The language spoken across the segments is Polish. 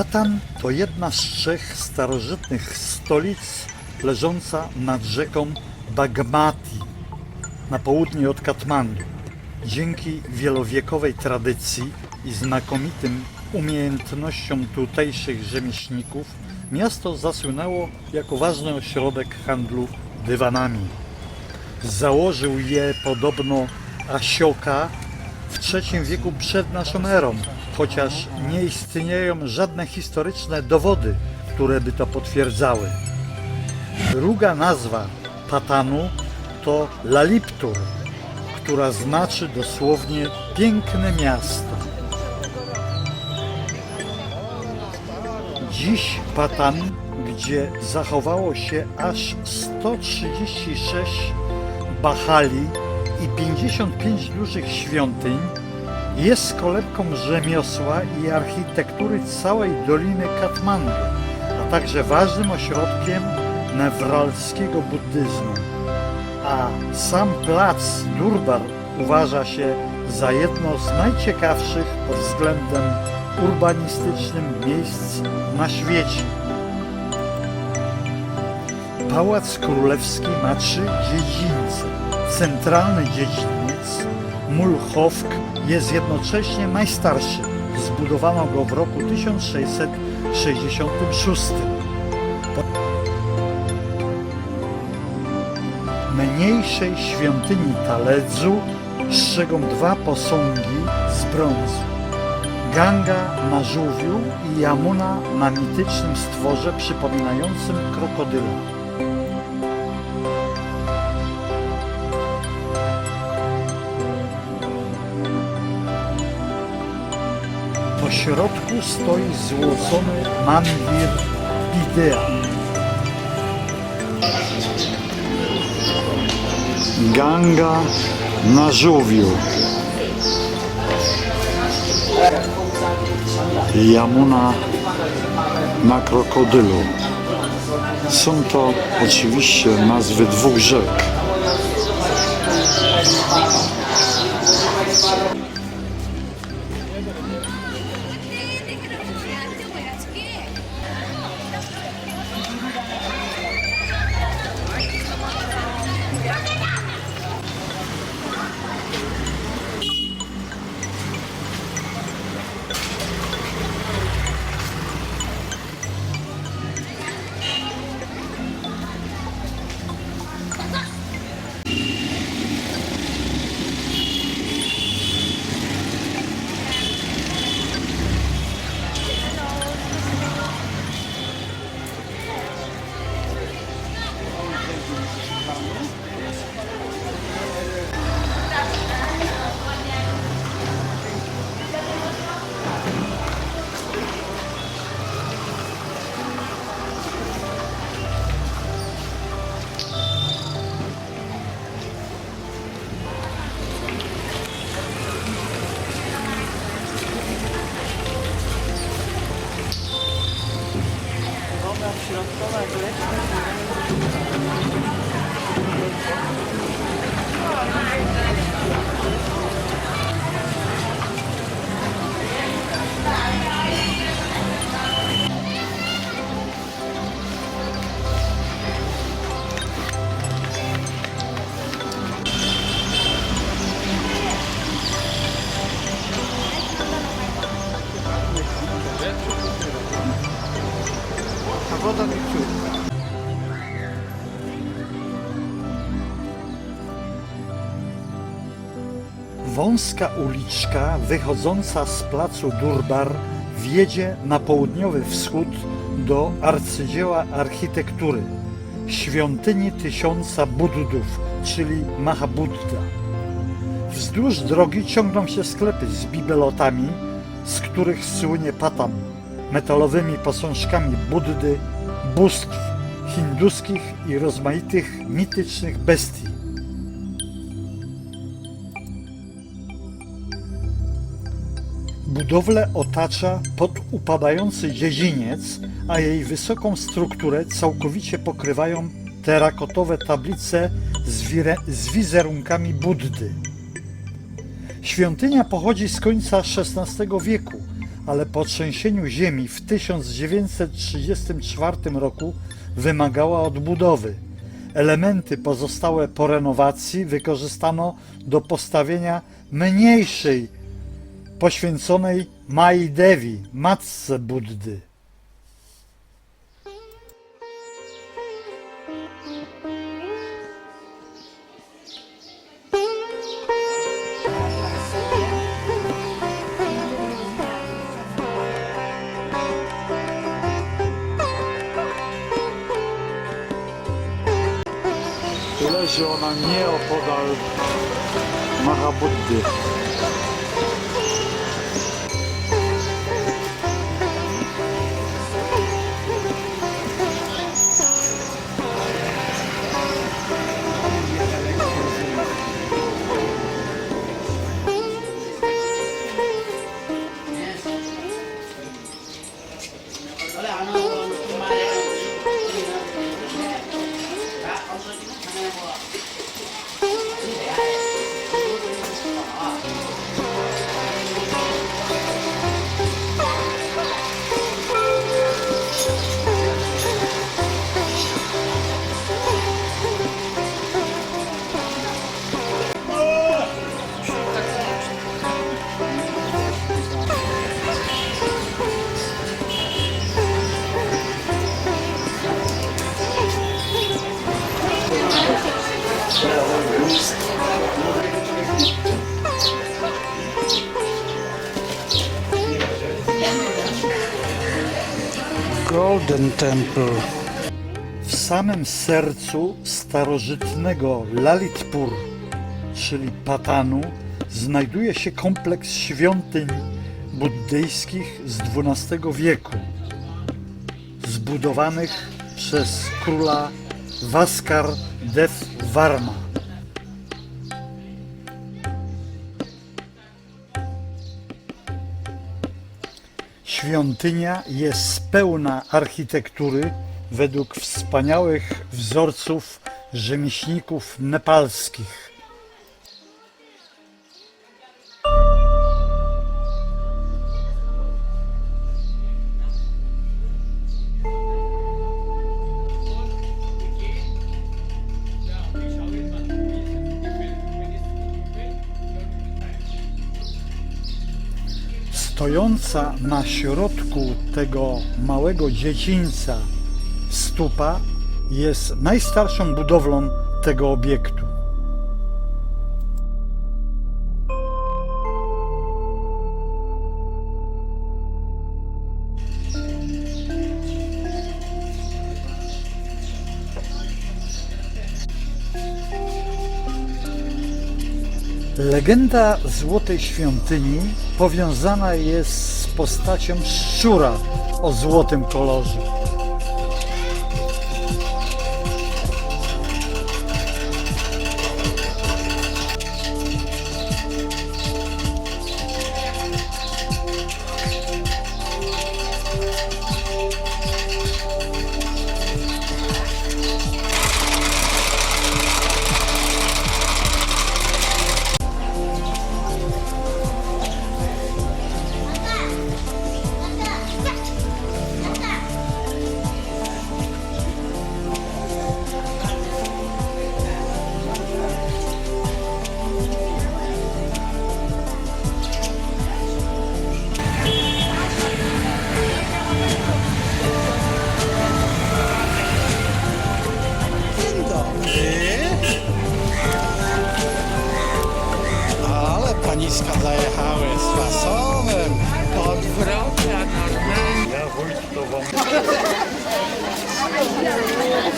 Patan to jedna z trzech starożytnych stolic leżąca nad rzeką Bagmati na południe od Katmandu. Dzięki wielowiekowej tradycji i znakomitym umiejętnościom tutejszych rzemieślników miasto zasłynęło jako ważny ośrodek handlu dywanami. Założył je podobno Asioka w III wieku przed naszą erą, chociaż nie istnieją żadne historyczne dowody, które by to potwierdzały. Druga nazwa Patanu to Laliptur, która znaczy dosłownie piękne miasto. Dziś Patan, gdzie zachowało się aż 136 bahali i 55 dużych świątyń, jest kolebką rzemiosła i architektury całej Doliny Katmandu, a także ważnym ośrodkiem newralskiego buddyzmu. A sam plac Durbar uważa się za jedno z najciekawszych pod względem urbanistycznym miejsc na świecie. Pałac Królewski ma trzy dziedzińce. Centralny dziedziniec Mulchowk jest jednocześnie najstarszy. Zbudowano go w roku 1666. Mniejszej świątyni Taledzu strzegą dwa posągi z brązu. Ganga na żółwiu i Yamuna na mitycznym stworze przypominającym krokodyla. Środku stoi złocony mandir Bidea. Ganga na żółwiu. Yamuna na krokodylu. Są to oczywiście nazwy dwóch rzek. Wąska uliczka wychodząca z placu Durbar wiedzie na południowy wschód do arcydzieła architektury świątyni tysiąca Buddów, czyli Mahabuddha. Wzdłuż drogi ciągną się sklepy z bibelotami, z których słynie Patan, metalowymi posążkami Buddy, bóstw hinduskich i rozmaitych mitycznych bestii. Budowlę otacza podupadający dziedziniec, a jej wysoką strukturę całkowicie pokrywają terakotowe tablice z, z wizerunkami Buddy. Świątynia pochodzi z końca XVI wieku, ale po trzęsieniu ziemi w 1934 roku wymagała odbudowy. Elementy pozostałe po renowacji wykorzystano do postawienia mniejszej, poświęconej Mai Devi, matce Buddy. Golden Temple. W samym sercu starożytnego Lalitpur, czyli Patanu, znajduje się kompleks świątyń buddyjskich z XII wieku, zbudowanych przez króla Vaskar Dev Varma. Świątynia jest pełna architektury według wspaniałych wzorców rzemieślników nepalskich. Stojąca na środku tego małego dziedzińca stupa jest najstarszą budowlą tego obiektu. Legenda Złotej Świątyni powiązana jest z postacią szczura o złotym kolorze.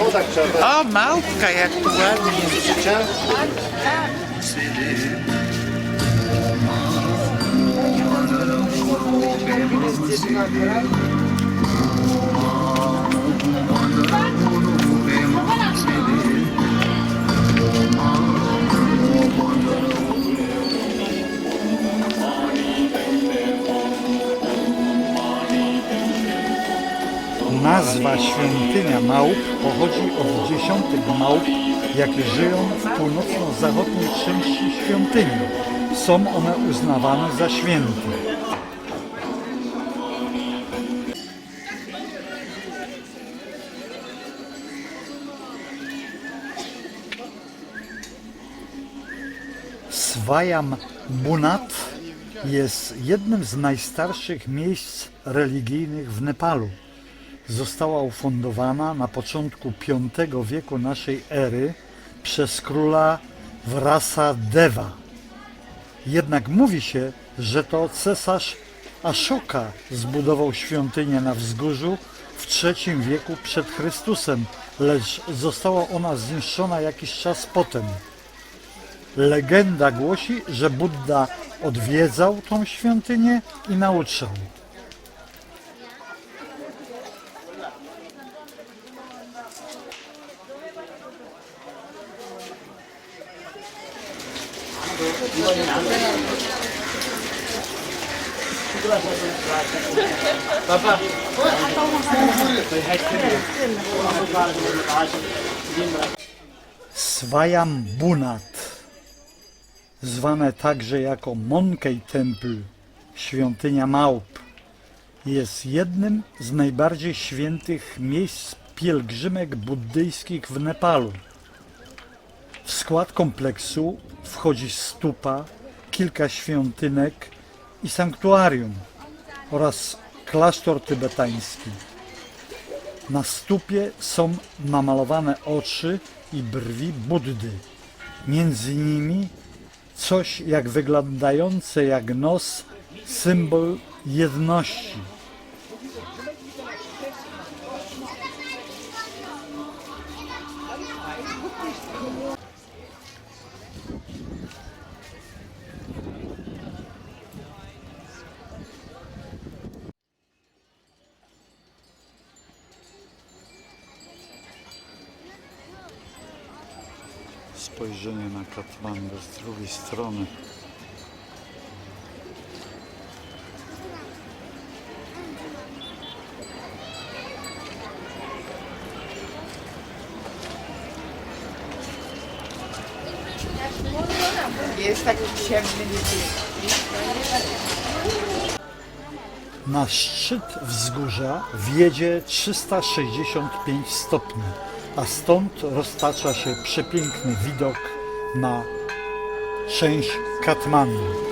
O, małpka, jak tu ładnie. Nazwa świątynia małp pochodzi od dziesiątek małp, jakie żyją w północno-zachodniej części świątyni. Są one uznawane za święte. Swajam Bunat jest jednym z najstarszych miejsc religijnych w Nepalu. Została ufundowana na początku V wieku naszej ery przez króla Vrasadeva. Jednak mówi się, że to cesarz Ashoka zbudował świątynię na wzgórzu w III wieku przed Chrystusem, lecz została ona zniszczona jakiś czas potem. Legenda głosi, że Buddha odwiedzał tą świątynię i nauczał. Swajam Bunat, zwane także jako Monkey Temple, świątynia małp, jest jednym z najbardziej świętych miejsc pielgrzymek buddyjskich w Nepalu. W skład kompleksu wchodzi stupa, kilka świątynek i sanktuarium oraz klasztor tybetański. Na stupie są namalowane oczy i brwi Buddy. Między nimi coś jak wyglądające jak nos symbol jedności. Spojrzenie na Katmandu z drugiej strony. Jest taki ciemny. Na szczyt wzgórza wiedzie 365 stopni, a stąd roztacza się przepiękny widok na część Katmandu.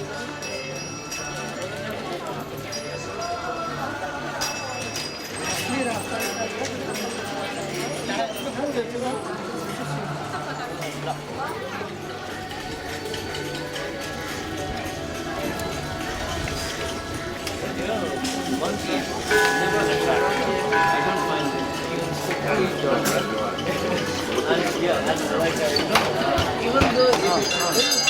Thank you. one trip. I don't find it. And yeah, that's like, I know, uh, even though it is.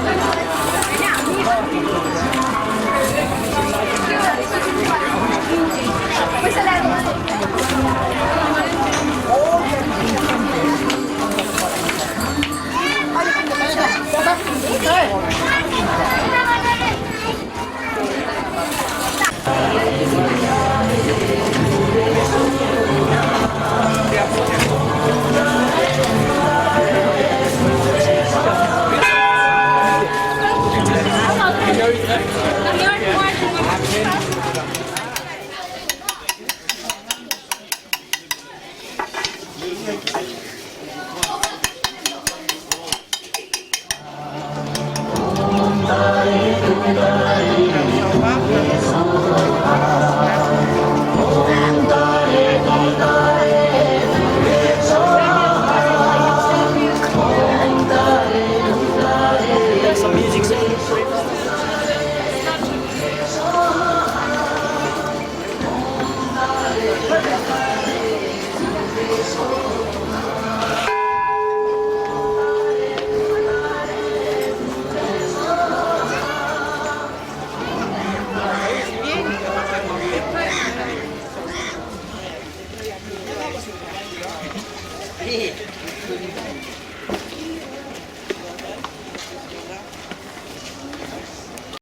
Thank you.